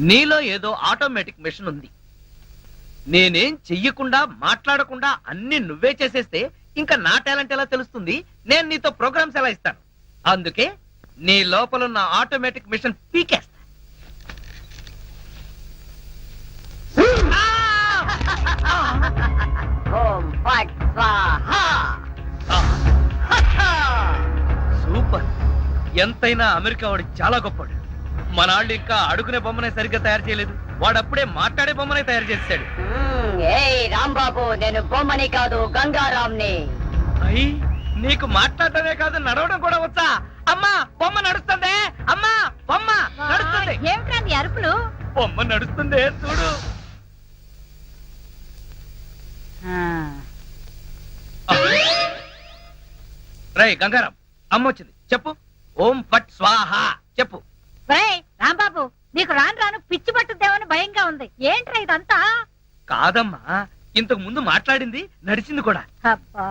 నీలో ఏదో automatic machine ఉంది. నేనేం చెయ్యకుండా మాట్లాడకుండా అన్ని నువ్వే చేసేస్తే ఇంకా నా టాలెంట్ ఎలా తెలుస్తుంది? నేను నీతో ప్రోగ్రామ్స్ ఎలా ఇస్తాను? అందుకే నీ లోపల ఉన్న ఆటోమేటిక్ మిషన్ పీకేస్తా. సూపర్. ఎంతైనా అమెరికా వాడు చాలా గొప్పవాడు. మనాళ్ళు ఇంకా అడుగునే బొమ్మనే సరిగ్గా తయారు చేయలేదు. వాడు అప్పుడే మాట్లాడే బొమ్మనే తయారు ఏయ్ రాంబాబు నేను బొమ్మని కాదు గంగారాంని అయ్యి నీకు మాట్లాడటమే కాదు నడవడం కూడా వచ్చా? అమ్మా బొమ్మ నడుస్తుంది? అమ్మా బొమ్మ నడుస్తుంది. ఏమిట్రా నీ అరుపులు? బొమ్మ నడుస్తుంది చూడు. రై గంగారం అమ్మ వచ్చింది. చెప్పు. ఓం ఫట్ స్వాహ. చెప్పు. రాంబాబు నీకు రాను రాను పిచ్చి పట్టుద్దేమని భయంగా ఉంది. ఏంట్రా ఇదంతా? కాదమ్మా ఇంతకు ముందు మాట్లాడింది నడిచింది కూడా. అబ్బా.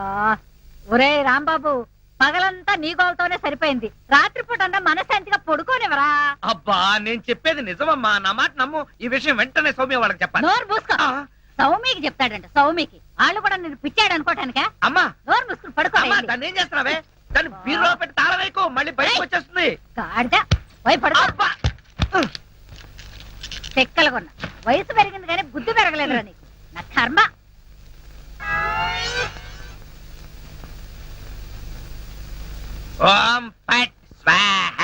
ఒరేయ్ రాంబాబు పగలంతా నీ గోలతోనే సరిపోయింది. రాత్రిపూట అన్నా మనశాంతిగా పడుకోనివరా అబ్బా నేను చెప్పేది నిజమమ్మా. నా మాట నమ్ము. ఈ విషయం వెంటనే సౌమ్య వాళ్ళకి చెప్పాలి. నోరు మూసుకో. ఆ, సౌమికి చెప్తాడంట సౌమికి వాళ్ళు కూడా నేను పిచ్చాడు అనుకోటానికా? అమ్మా. నోరు మూసుకుని పడుకో దాన్ని ఏం చేస్తున్నావే? దాన్ని బీరులో పెట్టి తాళం వేయకు. మళ్ళీ బయటకు వచ్చేస్తుంది. గాడిద. అబ్బా! చెక్కలుగొన్నా వయసు పెరిగింది కానీ బుద్ధి పెరగలేదురా నీకు. నా కర్మ. ఓం ఫట్ స్వాహ!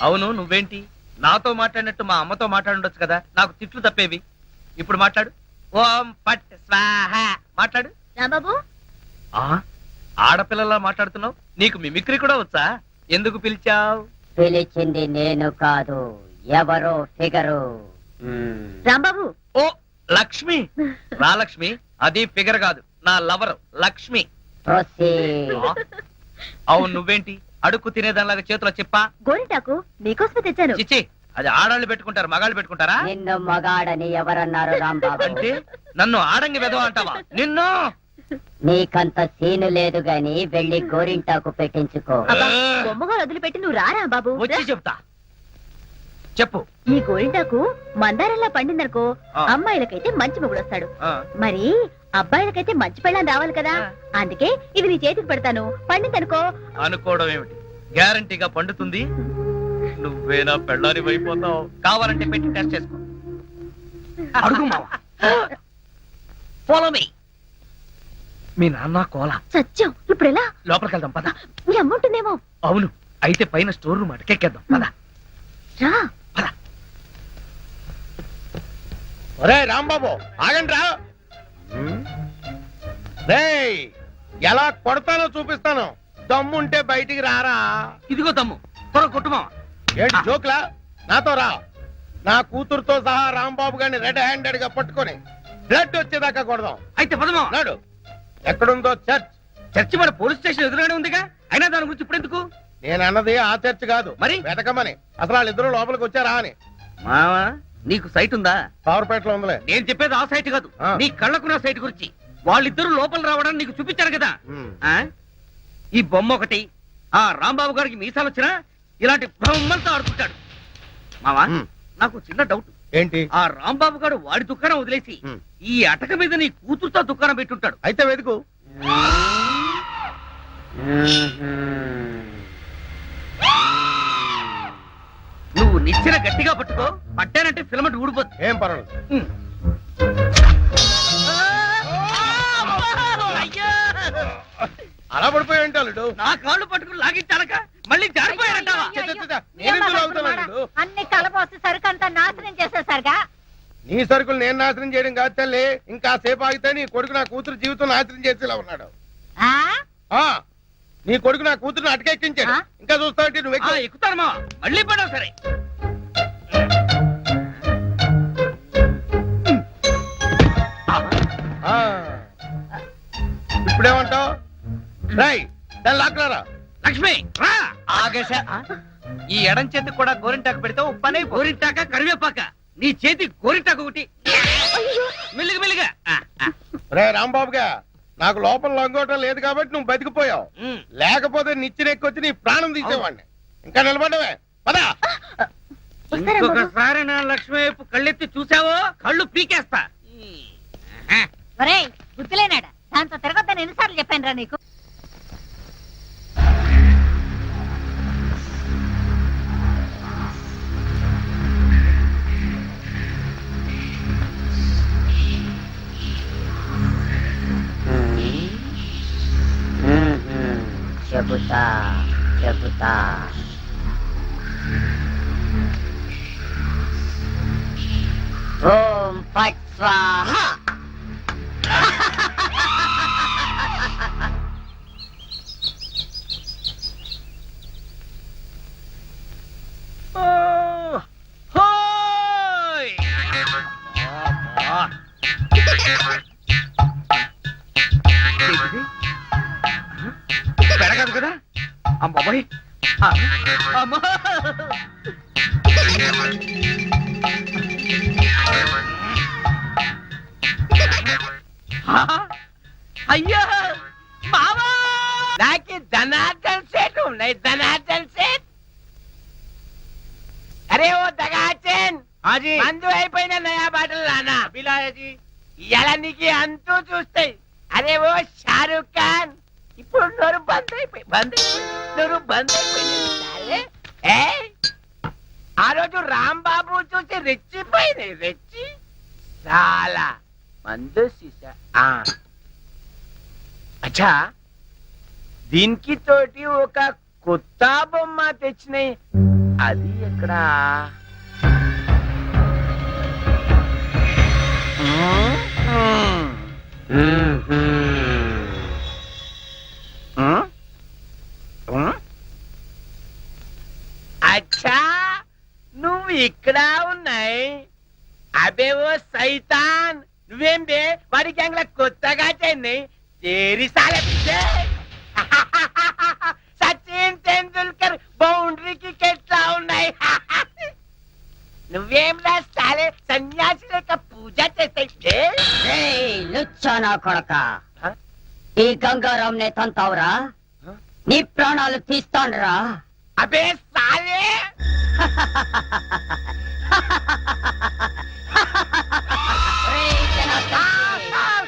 అవును నువ్వేంటి? నాతో మాట్లాడినట్టు మా అమ్మతో మాట్లాడుండొచ్చు కదా. నాకు తిట్లు తప్పేవి. ఇప్పుడు మాట్లాడు. ఓం ఫట్ స్వాహ! మాట్లాడు. రాంబాబు. ఆ? ఆడపిల్లలా మాట్లాడుతున్నావు? నీకు మిమిక్రీ కూడా వచ్చా? ఎందుకు పిలిచావు? పిలిచింది నేను కాదు ఎవరో ఫిగరు. రాంబాబు! ఓ లక్ష్మి! రా లక్ష్మి అది ఫిగర్ కాదు నా లవర్ లక్ష్మి? అవును నువ్వేంటి? అడుక్కు తినేదానిలాగా చేతిలో చెప్పా? గోరింటాకు నీకోసమే తెచ్చాను. చిచ్చి అది ఆడాళ్ళు పెట్టుకుంటారు మగాళ్ళు పెట్టుకుంటారా? నిన్ను మగాడని ఎవరన్నారు రాంబాబు? అంటే నన్ను ఆడంగి వెధవ అంటావా? నిన్ను! నీకంత సీను లేదు గాని వెళ్ళి గోరింటాకు పెట్టించుకో. అబ్బా, బొమ్మగా వదిలిపెట్టి నువ్వు రారా బాబు? వచ్చి చెప్తా. చెప్పు. ఈ గోరింటాకు మందారంలా పండిందనుకో. అమ్మాయిలకైతే మంచి మొగుడు వస్తాడు మరి అబ్బాయిలకైతే మంచి పెళ్ళం రావాలి కదా. అందుకే ఇది నీ చేతికి పెడతాను. పండిందనుకో. అనుకోవడం ఏమిటి? గ్యారంటీగా పండుతుంది. నువ్వేనా పెళ్ళాని అయిపోతావు? కావాలంటే పెట్టి టెస్ట్ చేసుకో. అడుగు మావా Follow me. మీ నాన్న కోల. సత్యం. ఇప్పుడు ఎలా లోపలికి వెళ్దాం పద నీ అమ్ముంటుందేమో అవును. అయితే పైన స్టోర్ రూమ్ అటకెక్కేద్దాం పద. రా. ఒరే రాంబాబు ఆగండి రా. రేయ్ ఎలా కొడతానో చూపిస్తాను. దమ్ముంటే బయటికి రారా. ఇదిగో తమ్ము త్వర కొట్టుమా ఏంటి జోక్లా? నాతో రా. నా కూతురుతో సహా రాంబాబు గారిని రెడ్ హ్యాండెడ్గా పట్టుకొని బ్లడ్ వచ్చేదాకా కొడదాం. అయితే పదమా నాడు. ఎక్కడుందో చర్చ్. చర్చి మన పోలీస్ స్టేషన్ ఎదురుగానే ఉందిగా? అయినా దాని గురించి ఇప్పుడు ఎందుకు? నేను అన్నది ఆ చర్చ్ కాదు. మరి? వెతకమని. అసలు వాళ్ళిద్దరూ లోపలికి వచ్చారా అని. మావా నీకు సైట్ ఉందా? పవర్పేటలో ఉందిలే. నేను చెప్పేది ఆ సైట్ కాదు. ఆ. నీ కళ్ళకున్న సైట్ గురించి. వాళ్ళిద్దరూ లోపల రావడానికి నీకు చూపించారు కదా. ఉమ్. ఆ? ఈ బొమ్మ ఒకటి ఆ రాంబాబు గారికి మీసాలు వచ్చినా ఇలాంటి బొమ్మలతో ఆడుకుంటాడు. మావా ఉమ్. నాకు చిన్న డౌట్ ఏంటి? ఆ రాంబాబు గారు వాడి దుకాణం వదిలేసి. ఈ అటక మీద నీ కూతురుతో దుకాణం పెట్టుంటాడు. అయితే వెతుకు. నువ్వు నిచ్చిన గట్టిగా పట్టుకో పట్టానంటే ఫిలమెంట్ ఊడిపోతుంది ఏం పర్వాలేదు! అలా పడిపోయి ఉంటాడు నా కాళ్ళు పట్టుకుని లాగించాలక? మళ్ళీ జారిపోయాడంటావా? అన్ని కలపోసి సరుకంతా నాశనం చేసేసరిగా? నీ సరుకులు నేను నాశనం చేయడం కాదు తల్లి. ఇంకా సేపు ఆగితే నీ కొడుకు నా కూతురు జీవితం నాశనం చేసేలా ఉన్నాడు. ఆ? ఆ నీ కొడుకు నా కూతురుని అటకెక్కించాడు? ఇంకా చూస్తావంటే నువ్వు ఎక్కుతాను మా మళ్ళీ పడవు సరే. ఆ. ఇప్పుడేమంటావు? రై దాన్ని లాక్కలారా లక్ష్మి రా! ఆగేశ ఈ ఎడం చేతికి కూడా గోరింటాకు పెడితే ఉప్పనే గోరింటాక కరివేపాక? నీ చేతి గోరింటాకు ఒకటి. మెల్లిగా మెల్లిగా. రే రాంబాబుగా నాకు లోపల లొంగోటం లేదు కాబట్టి నువ్వు బతికిపోయావు. లేకపోతే నిచ్చిన ఎక్కొచ్చి నీ ప్రాణం తీసేవాడిని. ఇంకా నిలబడవే పదా. ఇంకొకసారి నా లక్ష్మి వైపు కళ్ళెత్తి చూసావో కళ్ళు పీకేస్తా. ఒరేయ్ బుద్ధిలేనాడా? దాంతో తిరగొద్దని ఎన్నిసార్లు చెప్పాను రా నీకు? చెబుతా చెబుతా. ఓం పట్ స్వాహ! అయ్యో. మామా నాకు ధనార్దన్ సేట్ ఉన్నాయి ధనార్దన్ సేట్. అరే ఓ దగాచన్ హాజీ. మందు అయిపోయిన నయా బాటలు రానా అభిలాయజీ ఇలా నీకు అంతూ చూస్తాయి. అరే ఓ షారూక్ ఖాన్. ఇప్పుడు నోరు బంద్ అయిపోయి బంద్ అయిపోయి నోరు బంద్ అయిపోయింది సరే ఆ రోజు రాంబాబు చూసి రెచ్చిపోయింది రెచ్చి. చాలా మందు సీసా. అచ్చా దీనికి తోటి ఒక కొత్త బొమ్మ తెచ్చినాయి. అది ఎక్కడ? Mm-hmm. అచ్చా నువ్వు ఇక్కడ ఉన్నాయి. అబేవో సైతాన్. నువ్వేం బే వాడి గ్యాంగ్ల కొత్తగా చెన్నై తేరి. సచిన్ టెండూల్కర్ బౌండరీకి ఎట్లా ఉన్నాయి. నువ్వేం రాస్తాలే సన్యాసి లేక పూజ చేస్తే ఏయ్, లుచ్చా నా కొడక? ఈ గంగారాం నే తంతావురా? హ? నీ ప్రాణాలు తీస్తానురా అబే సాలే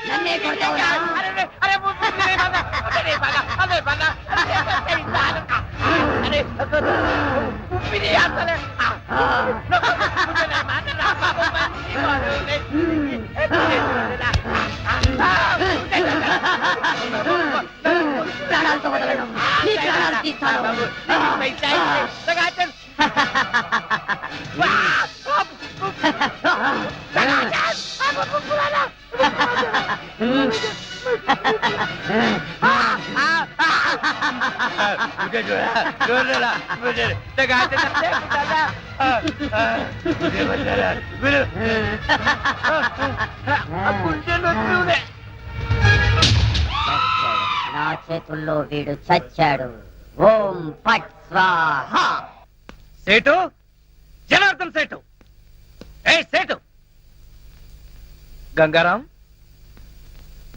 నన్నే కొడతావురా. అరే అరే అరే నా చేతుల్లో వీడు చచ్చాడు. ఓం పట్ స్వాహ. సేటు జనార్దన్ సేటు. ఏ సేటు? గంగారాం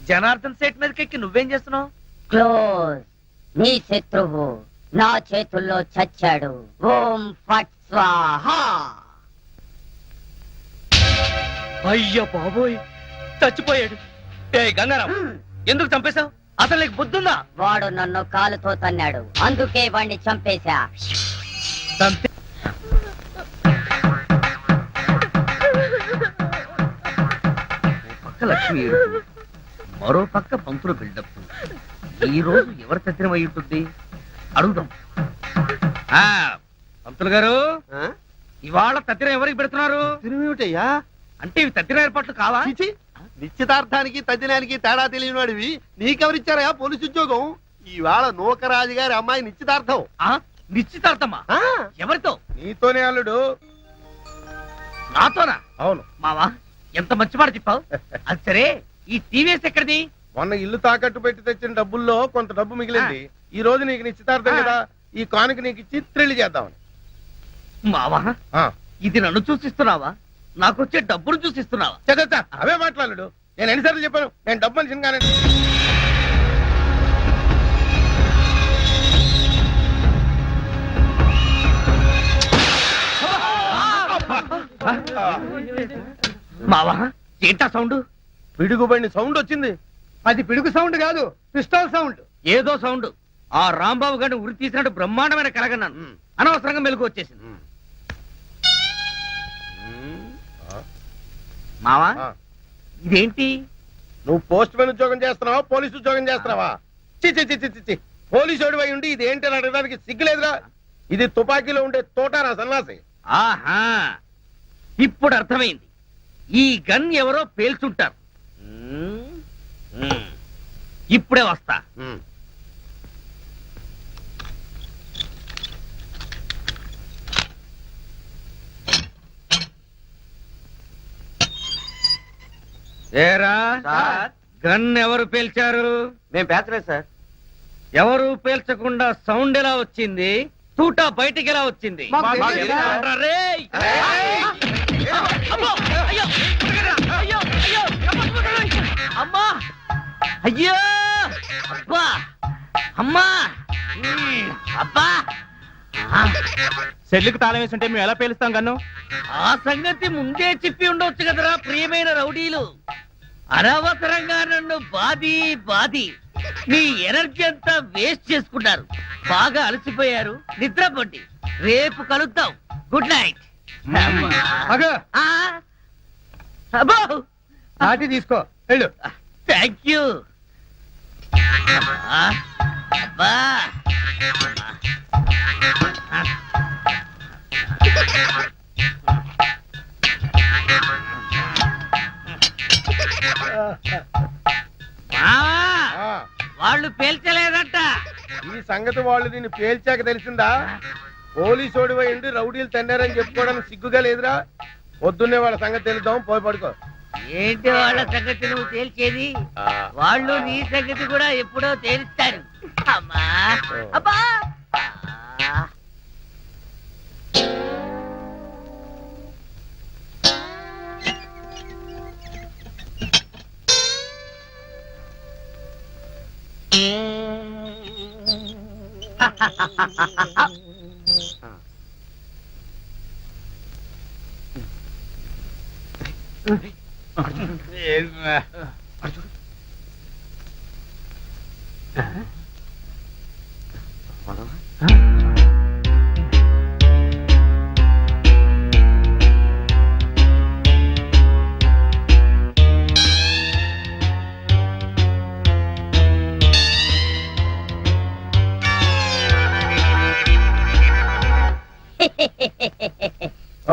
జనార్దన్ సేట్ మీదకెక్కి నువ్వేం చేస్తున్నావు? క్లోజ్. నీ శత్రువు. నా చేతుల్లో చచ్చాడు. ఓం ఫట్ స్వాహ. అయ్య బాబోయ్ చచ్చిపోయాడు. ఏ గంగారాం ఎందుకు చంపేశావు? అసలు నీకు బుద్ధుందా? వాడు నన్ను కాలుతో తన్నాడు. అందుకే వాణ్ణి చంపేశా. చంపే పక్క లక్ష్మి ఏడుపు, మరో పక్క పంతులు బిల్డప్. ఈ రోజు ఎవరి అయి ఉంటుంది? అడుగుదాం. ఆ, పంతులు గారు ఇవాళ తద్దినం ఎవరికి పెడుతున్నారు? తిరిమిటయ్యా అంటే ఇవి తద్దిన ఏర్పాట్లు కావా? నిశ్చితార్థానికి తద్దినానికి తేడా తెలియని వాడివి. నీకెవరిచ్చారయా పోలీసు ఉద్యోగం? ఈవేళ నూకరాజు గారి అమ్మాయి నిశ్చితార్థం. నిశ్చితార్థమా? ఎవరితో? నీతోనే అల్లుడు. నాతోనా? అవును. మావా ఎంత మంచి మాట చెప్పావు? అది సరే ఈ టీవీఎస్ ఎక్కడిది? మొన్న ఇల్లు తాకట్టు పెట్టి తెచ్చిన డబ్బుల్లో కొంత డబ్బు మిగిలింది. ఈ రోజు నీకు నిశ్చితార్థం. కదా ఈ కానుక నీకు ఇచ్చి త్రిల్లి చేద్దామని. మావా ఇది నన్ను చూసిస్తున్నావా? నాకు వచ్చే డబ్బును చూసిస్తున్నావా? చ, చ, చ, అవే మాట్లాడు. నేను ఎన్నిసార్లు చెప్పాను నేను డబ్బు మనిషిని కానీ. మావా ఏంటా సౌండ్? పిడుగుబడిన సౌండ్ వచ్చింది అది పిడుగు సౌండ్ కాదు పిస్టల్ సౌండ్. ఏదో సౌండ్. ఆ రాంబాబు గారిని ఉరి తీసినట్టు బ్రహ్మాండమైన కలగన్నాను. అనవసరంగా మెలకు వచ్చేసింది. మావా. ఇదేంటి? నువ్వు పోస్ట్ మ్యాన్ ఉద్యోగం చేస్తున్నావా పోలీస్ ఉద్యోగం చేస్తున్నావా? చి చి చి చి, చి చి. పోలీసు అయి ఉండి ఇది ఏంటి అని అడగడానికి సిగ్గులేదురా. ఇది తుపాకీలో ఉండే తోటారా సన్నాసి ఆహా ఇప్పుడు అర్థమైంది. ఈ గన్ ఎవరో పేల్చుంటారు. ఇప్పుడే వస్తా. ఏరా? గన్ ఎవరు పేల్చారు? మేము పేర్చలేదు సార్. ఎవరు పేల్చకుండా సౌండ్ ఎలా వచ్చింది? తూటా బయటికి ఎలా వచ్చింది? అయ్యో! అబ్బా! అమ్మా! ఉమ్, అబ్బా! ఆ, సెల్లుకి తాళం వేసి ఉంటే మేము ఎలా పేలుస్తాం గన్ను ఆ సంగతి ముందే చెప్పి ఉండొచ్చు కదరా ప్రియమైన రౌడీలు. అనవసరంగా నన్ను బాది బాది మీ ఎనర్జీ అంతా వేస్ట్ చేసుకున్నారు బాగా అలసిపోయారు. నిద్రపోండి. రేపు కలుద్దాం. Good night. అగో అబ్బో! నాటి తీసుకో. వెళ్ళు. Thank you. అబ్బా! మావా, ఆ, వాళ్ళు పేల్చలేదంట. ఈ సంగతి వాళ్ళు దీన్ని పేల్చాక తెలిసిందా? పోలీసు ఓడిపోయి ఉండి రౌడీలు తన్నారని చెప్పుకోవడానికి సిగ్గుగా లేదురా? పొద్దున్నే వాళ్ళ సంగతి తెలుద్దాం పోయి పడుకో. ఏంటి వాళ్ళ సంగతి నువ్వు తేల్చేది? వాళ్ళు నీ సంగతి కూడా ఎప్పుడో తేలుస్తారు. అమ్మా! అబ్బా! ఆ.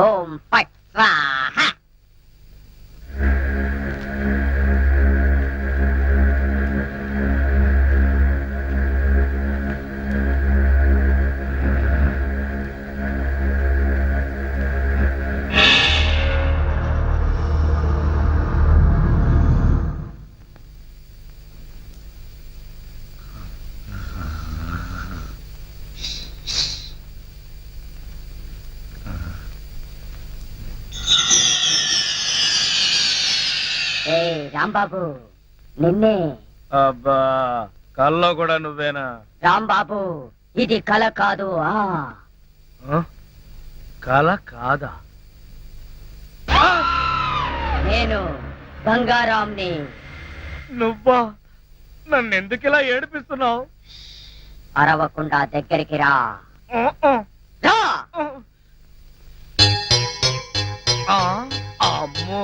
ఓం. ఫట్ రాంబాబు నిన్నే. అబ్బా కల్లో కూడా నువ్వేనా? రాంబాబు ఇది కల కాదు ఆ. కల కాదా? నేను గంగారాంని నువ్వా? నన్ను ఎందుకు ఇలా ఏడిపిస్తున్నావు? అరవకుండా దగ్గరికి రా. రా! అమ్మో.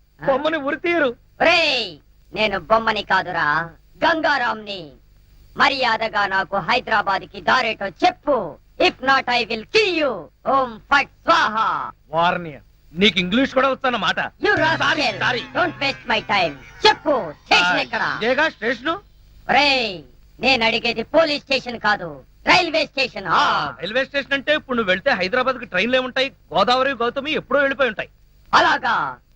బొమ్మని ఉరి తీయరు ఒరేయ్ నేను బొమ్మని కాదురా. గంగారాంని మర్యాదగా నాకు హైదరాబాద్కి దారేటో చెప్పు. If not I will kill you ఓం ఫట్ స్వాహా. వార్నియ నీకు ఇంగ్లీష్ కూడా వస్తానమాట you Sorry, rascal sorry. Don't waste my time చెప్పు. స్టేషన్ ఎక్కడ? ఇదేగా? స్టేషన్? ఒరేయ్ నేను అడిగేది పోలీస్ స్టేషన్ కాదు. Railway station. ఆ. రైల్వే స్టేషన్ అంటే ఇప్పుడు నువ్వు వెళ్తే హైదరాబాద్కి ట్రైన్లు ఏముంటాయి? గోదావరి గౌతమి ఎప్పుడో వెళ్ళిపోయి ఉంటాయి. అలాగా.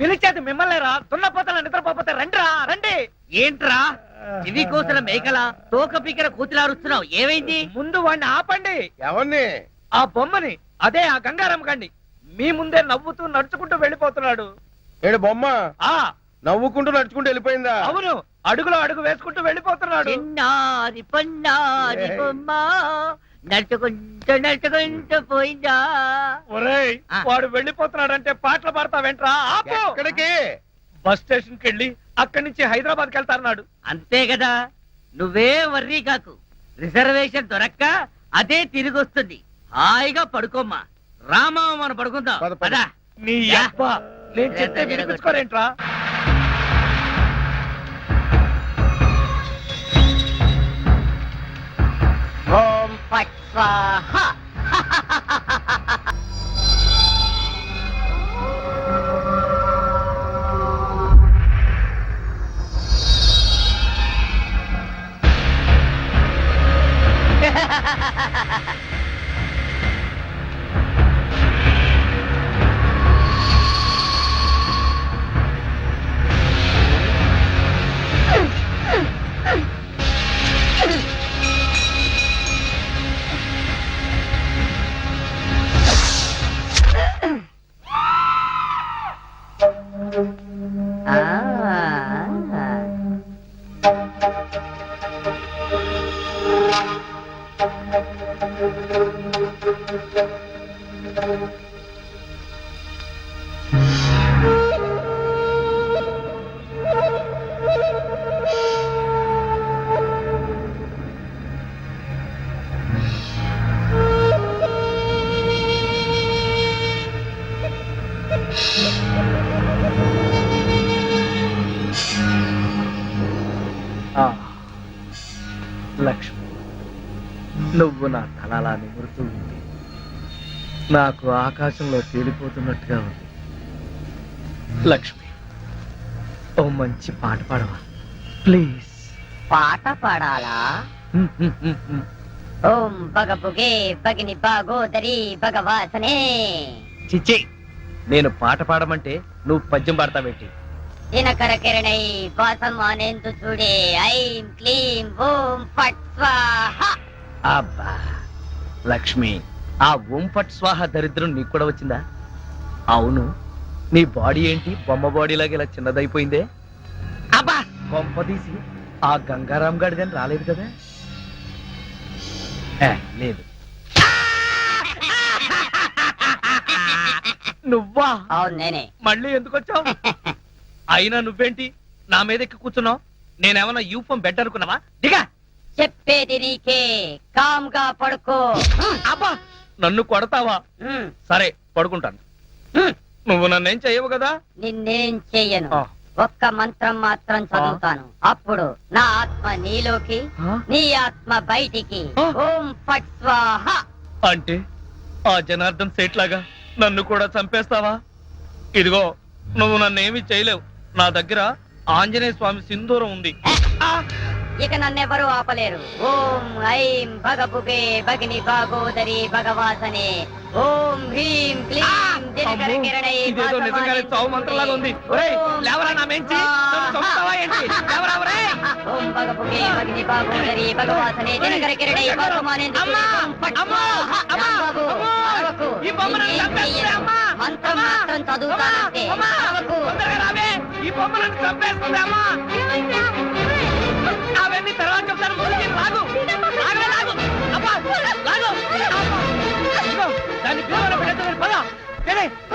పిలిచేది మిమ్మల్నేరా దున్నపోతల నిద్రపోతే రండిరా రండి. ఏంట్రా? ఇవి కోసిన మేకల తోక పీకర కూతులారుస్తున్నావు ఏమైంది? ముందు వాడిని ఆపండి. ఎవరిని ఆ బొమ్మని అదే ఆ గంగారాం కండి మీ ముందే నవ్వుతూ నడుచుకుంటూ వెళ్ళిపోతున్నాడు. ఏడు బొమ్మ? ఆ. నవ్వుకుంటూ నడుచుకుంటూ వెళ్ళిపోయిందా? అవును. అడుగులో అడుగు వేసుకుంటూ వెళ్ళిపోతున్నాడు. చిన్నారి పొన్నారి ఏయ్. బొమ్మ. నడుచుకుంటూ నడుచుకుంటూ పోయిందా? ఒరేయ్. వాడు వెళ్ళిపోతున్నాడంటే పాటలు ఆపు. ఎక్కడికి? బస్ స్టేషన్కి వెళ్ళి అక్కడి నుంచి హైదరాబాద్కి వెళ్తారన్నాడు అంతే కదా నువ్వే వర్రీ కాకు. రిజర్వేషన్ దొరక్క అదే తిరిగి వస్తుంది హాయిగా పడుకోమ్మా. రామా మనం పడుకుందాం. పద, నీ. అబ్బా నేను చెప్తే వినిపించుకోరేంట్రా? ఫట్ స్వాహా ఆ. ఆ, తలలా నిమురుతూ ఉంది. నాకు ఆకాశంలో తేలిపోతున్నట్టుగా ఉంది. లక్ష్మి ఓ మంచి పాట పాడవా? ప్లీజ్. పాట పాడాలా? ఓం బగబుగే బగిని బాగోదరి భగవాసనే. చిచ్చి నేను పాట పాడమంటే నువ్వు పద్యం పాడతావేంటి? దినకర కిరణై వాసమానేందు చూడే. ఐం క్లీం ఓం ఫట్ స్వాహ. అబ్బా. లక్ష్మి ఆ ఫట్ స్వాహ దరిద్రం నీకు కూడా వచ్చిందా? అవును. నీ బాడీ ఏంటి? బొమ్మ బాడీ లాగా ఇలా చిన్నదైపోయిందే? అబ్బా! బొమ్మ తీసి ఆ గంగారాం గాడి కానీ రాలేదు కదా? లేదు. నువ్వా? అవును నేనే. మళ్ళీ ఎందుకు వచ్చావు? అయినా నువ్వేంటి? నా మీద ఎక్కి కూర్చున్నావు? నేనేమన్నా యూఫం బెడ్ అనుకున్నావా? దిగా! చెప్పేది నీకే. కామ్గా పడుకో. అబ్బా నన్ను కొడతావా? సరే పడుకుంటాను. నువ్వు నన్నేం చెయ్యవు కదా? నిన్నేం చెయ్యను. ఒక్క మంత్రం మాత్రం చదువుతాను. అప్పుడు నా ఆత్మ నీలోకి? నీ ఆత్మ బయటికి. ఓం ఫట్ స్వాహ. అంటే ఆ జనార్దన్ సేట్ లాగా నన్ను కూడా చంపేస్తావా? ఇదిగో నువ్వు నన్నేమి చేయలేవు. నా దగ్గర ఆంజనేయ స్వామి సింధూరం ఉంది! ఇక నన్నెవరూ ఆపలేరు ఓం ఐం భగభుగే భగిని భాగోదరి భగవాసనే ఓం హ్రీం క్లీం దినకర కిరణై ఇదేదో నిజంగానే చావు మంత్రంలాగా ఉంది ఒరేయ్, లేవరా నా మెంచి చంపుతావా ఏంటి లేవరా ఒరేయ్! ఓం భగభుగే భగిని భాగోదరి భగవాసనే దినకర కిరణై వాసమానేందుకు అమ్మా! అమ్మా! అమ్మా! ఈ బొమ్మను చంపేస్తుంది. అమ్మా! మంత్రం! మాత్రం చదువుతానంతే అమ్మా! తొందరగా రావే ఈ బొమ్మలను చంపేస్తుంది అమ్మా అవన్నీ తర్వాత చెప్తాను లాగు లాగు అబ్బా లాగు అబ్బా. ఇదిగో, దాన్ని బీరువాలో పెట్టేద్దాం, పద.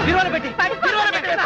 బీరువాలో పెట్టి బీరువాలో పెట్టేద్దాం.